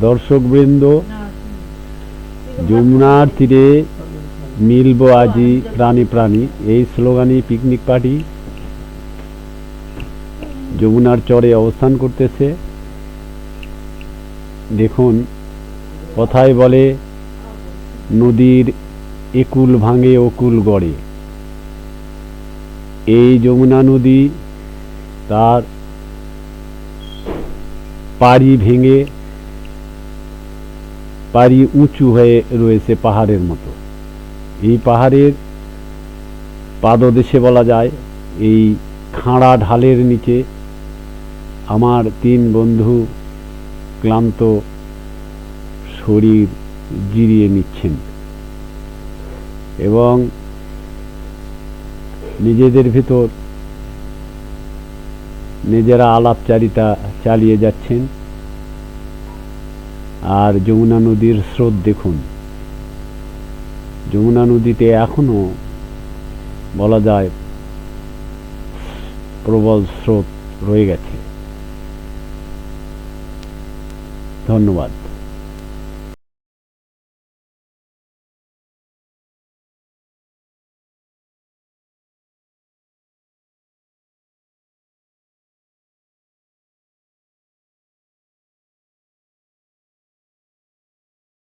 দর্শকবৃন্দ, যমুনার তীরে মিলব আজি প্রাণী প্রাণী। এই স্লোগানই পিকনিক পার্টি যমুনার চরে অবস্থান করতেছে। দেখুন, কথায় বলে, নদীর একুল ভাঙে অকুল গড়ে। এই যমুনা নদী তার পাড়ি ভেঙে, পাড়ি উঁচু হয়ে রয়েছে পাহাড়ের মতো। এই পাহাড়ের পাদদেশে বলা যায়, এই খাঁড়া ঢালের নিচে আমার তিন বন্ধু ক্লান্ত শরীর জিরিয়ে নিচ্ছেন এবং নিজেদের ভিতর নিজেরা আলাপচারিতা চালিয়ে যাচ্ছেন। আর যমুনা নদীর স্রোত দেখুন। যমুনা নদীতে এখনও বলা যায় প্রবল স্রোত রয়ে গেছে। ধন্যবাদ।